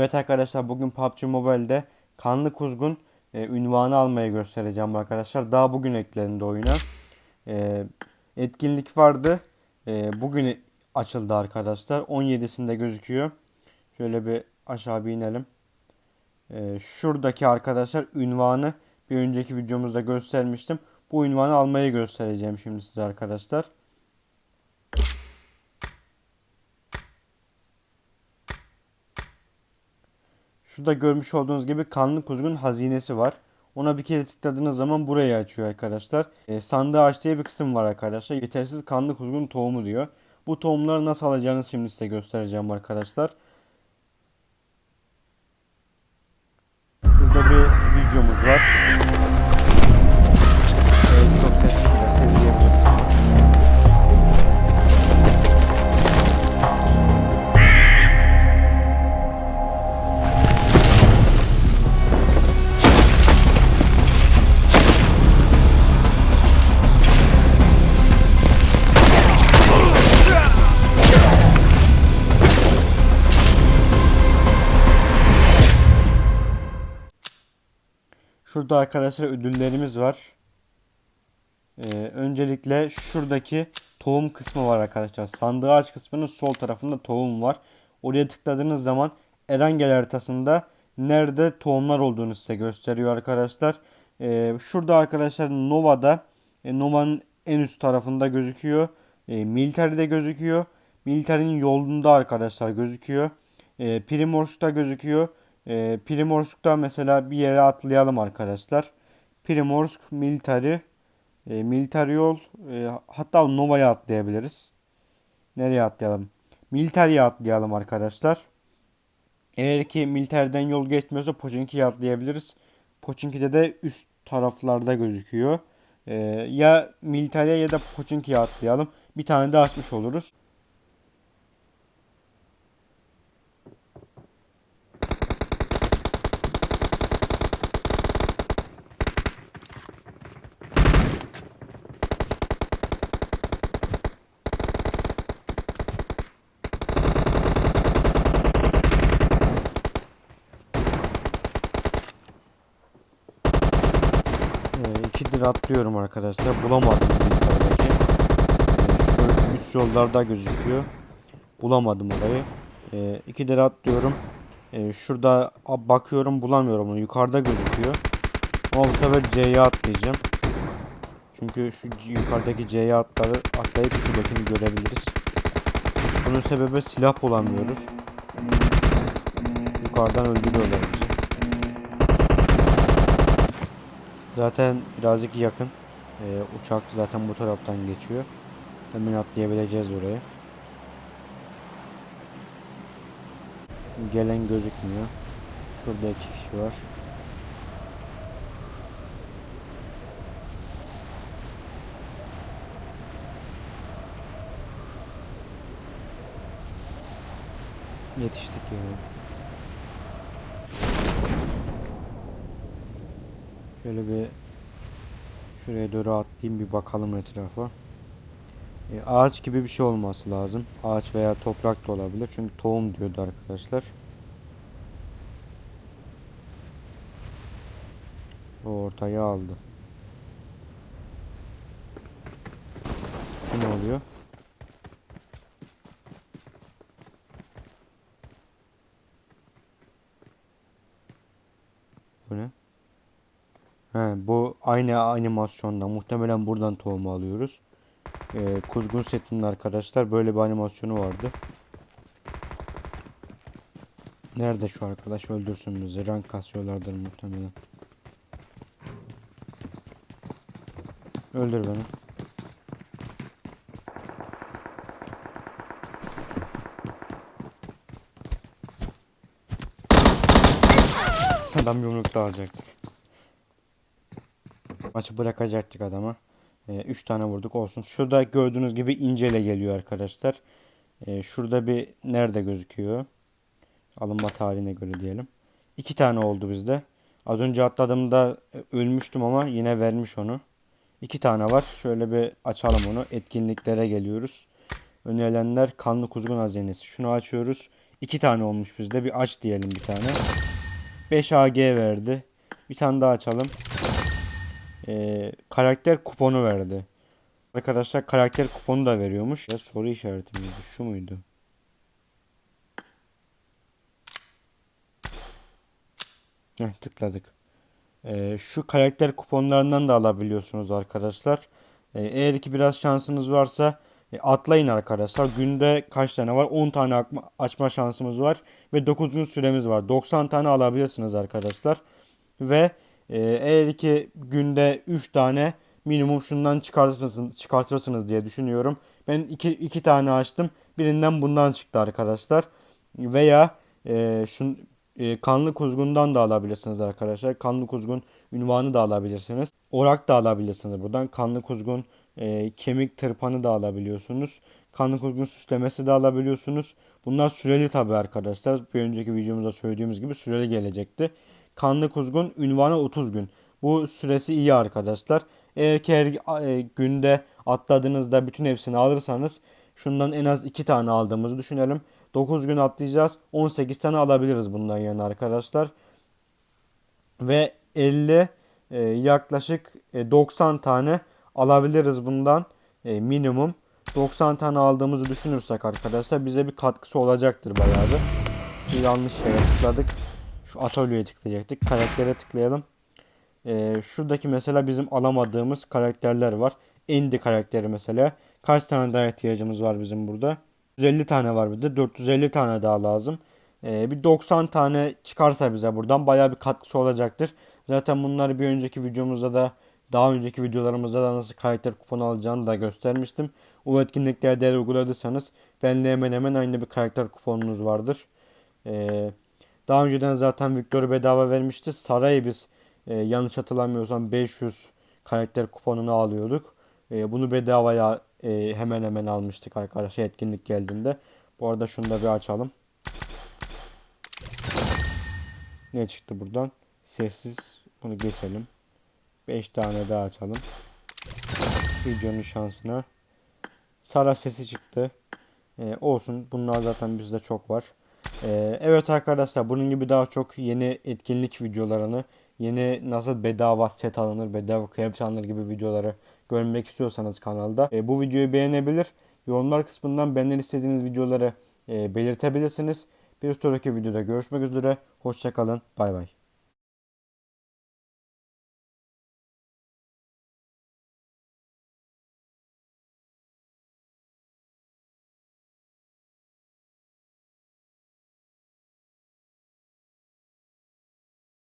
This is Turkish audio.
Evet arkadaşlar bugün PUBG Mobile'de Kanlı Kuzgun e, ünvanı almayı göstereceğim arkadaşlar. Daha bugün eklendi oyuna. E, etkinlik vardı. E, bugün açıldı arkadaşlar. 17'sinde gözüküyor. Şöyle bir aşağı bir inelim. E, şuradaki arkadaşlar ünvanı bir önceki videomuzda göstermiştim. Bu ünvanı almayı göstereceğim şimdi size arkadaşlar. Şurada görmüş olduğunuz gibi kanlı kuzgun hazinesi var. Ona bir kere tıkladığınız zaman burayı açıyor arkadaşlar. E, sandığı aç diye bir kısım var arkadaşlar. Yetersiz kanlı kuzgun tohumu diyor. Bu tohumları nasıl alacağınızı şimdi size göstereceğim arkadaşlar. Şurada bir videomuz var. Şurada arkadaşlar ödüllerimiz var. Ee, öncelikle şuradaki tohum kısmı var arkadaşlar. Sandığı aç kısmının sol tarafında tohum var. Oraya tıkladığınız zaman Erangel haritasında nerede tohumlar olduğunu size gösteriyor arkadaşlar. Ee, şurada arkadaşlar Nova'da e, Nova'nın en üst tarafında gözüküyor. E, Military'de gözüküyor. Military'nin yolunda arkadaşlar gözüküyor. E, Primorsk'ta gözüküyor. E, Primorsk'ta mesela bir yere atlayalım arkadaşlar. Primorsk, Military, e, Military yol, e, hatta Nova'ya atlayabiliriz. Nereye atlayalım? Military'ye atlayalım arkadaşlar. Eğer ki Military'den yol geçmiyorsa Pochinki'ye atlayabiliriz. Pochinki'de de üst taraflarda gözüküyor. E, ya Military'ye ya da Pochinki'ye atlayalım. Bir tane de açmış oluruz. Ee, ikidir atlıyorum arkadaşlar. Bulamadım. Ee, şu üst yollarda gözüküyor. Bulamadım orayı. Ee, ikidir atlıyorum. Ee, şurada bakıyorum bulamıyorum onu. Yukarıda gözüküyor. Ama bu sefer C'ye atlayacağım. Çünkü şu yukarıdaki C'ye atları atlayıp şuradakini görebiliriz. Bunun sebebi silah bulamıyoruz. Yukarıdan öldürüyorlar bizi. Zaten birazcık yakın. Ee, uçak zaten bu taraftan geçiyor. Hemen atlayabileceğiz oraya. Gelen gözükmüyor. Şurada iki kişi var. Yetiştik yani. Şöyle bir şuraya doğru atlayayım bir bakalım etrafa. E, ağaç gibi bir şey olması lazım. Ağaç veya toprak da olabilir. Çünkü tohum diyordu arkadaşlar. O ortaya aldı. Şu ne oluyor? Bu ne? He, bu aynı animasyonda muhtemelen buradan tohumu alıyoruz. Ee, kuzgun setinin arkadaşlar böyle bir animasyonu vardı. Nerede şu arkadaş öldürsün bizi rank kasıyorlardır muhtemelen. Öldür beni. Adam yumrukta alacaktır. Maçı bırakacaktık adama. 3 tane vurduk olsun. Şurada gördüğünüz gibi incele geliyor arkadaşlar. Ee, şurada bir nerede gözüküyor? Alınma tarihine göre diyelim. 2 tane oldu bizde. Az önce atladığımda e, ölmüştüm ama yine vermiş onu. 2 tane var. Şöyle bir açalım onu. Etkinliklere geliyoruz. Önerilenler kanlı kuzgun hazinesi. Şunu açıyoruz. 2 tane olmuş bizde. Bir aç diyelim bir tane. 5 AG verdi. Bir tane daha açalım. Ee, karakter kuponu verdi. Arkadaşlar karakter kuponu da veriyormuş. Ya soru işareti miydi? Şu muydu? Heh, tıkladık. Ee, şu karakter kuponlarından da alabiliyorsunuz arkadaşlar. Ee, eğer ki biraz şansınız varsa e, atlayın arkadaşlar. Günde kaç tane var? 10 tane açma şansımız var. Ve 9 gün süremiz var. 90 tane alabilirsiniz arkadaşlar. Ve e, eğer ki günde 3 tane minimum şundan çıkartırsınız, çıkartırsınız diye düşünüyorum. Ben 2 2 tane açtım. Birinden bundan çıktı arkadaşlar. Veya e, şun, e, kanlı kuzgundan da alabilirsiniz arkadaşlar. Kanlı kuzgun ünvanı da alabilirsiniz. Orak da alabilirsiniz buradan. Kanlı kuzgun e, kemik tırpanı da alabiliyorsunuz. Kanlı kuzgun süslemesi de alabiliyorsunuz. Bunlar süreli tabi arkadaşlar. Bir önceki videomuzda söylediğimiz gibi süreli gelecekti. Kanlı kuzgun ünvanı 30 gün. Bu süresi iyi arkadaşlar. Eğer ki her e, günde atladığınızda bütün hepsini alırsanız şundan en az 2 tane aldığımızı düşünelim. 9 gün atlayacağız. 18 tane alabiliriz bundan yani arkadaşlar. Ve 50 e, yaklaşık e, 90 tane alabiliriz bundan e, minimum. 90 tane aldığımızı düşünürsek arkadaşlar bize bir katkısı olacaktır bayağı bir. Yanlış şeye tıkladık. Şu atölyeye tıklayacaktık. Karaktere tıklayalım. E, şuradaki mesela bizim alamadığımız karakterler var. Endi karakteri mesela. Kaç tane daha ihtiyacımız var bizim burada? 150 tane var bir de 450 tane daha lazım. Ee, bir 90 tane çıkarsa bize buradan bayağı bir katkısı olacaktır. Zaten bunları bir önceki videomuzda da daha önceki videolarımızda da nasıl karakter kuponu alacağını da göstermiştim. O etkinliklerde eğer uyguladıysanız benimle hemen hemen aynı bir karakter kuponunuz vardır. Ee, daha önceden zaten Victor bedava vermişti. Saray'ı biz e, yanlış hatırlamıyorsam 500 karakter kuponunu alıyorduk. E, bunu bedavaya e, hemen hemen almıştık arkadaşlar etkinlik geldiğinde. Bu arada şunu da bir açalım. Ne çıktı buradan? Sessiz. Bunu geçelim. 5 tane daha açalım. Videonun şansına. Sara sesi çıktı. E, olsun. Bunlar zaten bizde çok var. E, evet arkadaşlar bunun gibi daha çok yeni etkinlik videolarını yeni nasıl bedava set alınır, bedava kıyafet alınır gibi videoları görmek istiyorsanız kanalda e, bu videoyu beğenebilir. Yorumlar kısmından benden istediğiniz videoları e, belirtebilirsiniz. Bir sonraki videoda görüşmek üzere. Hoşçakalın. Bay bay.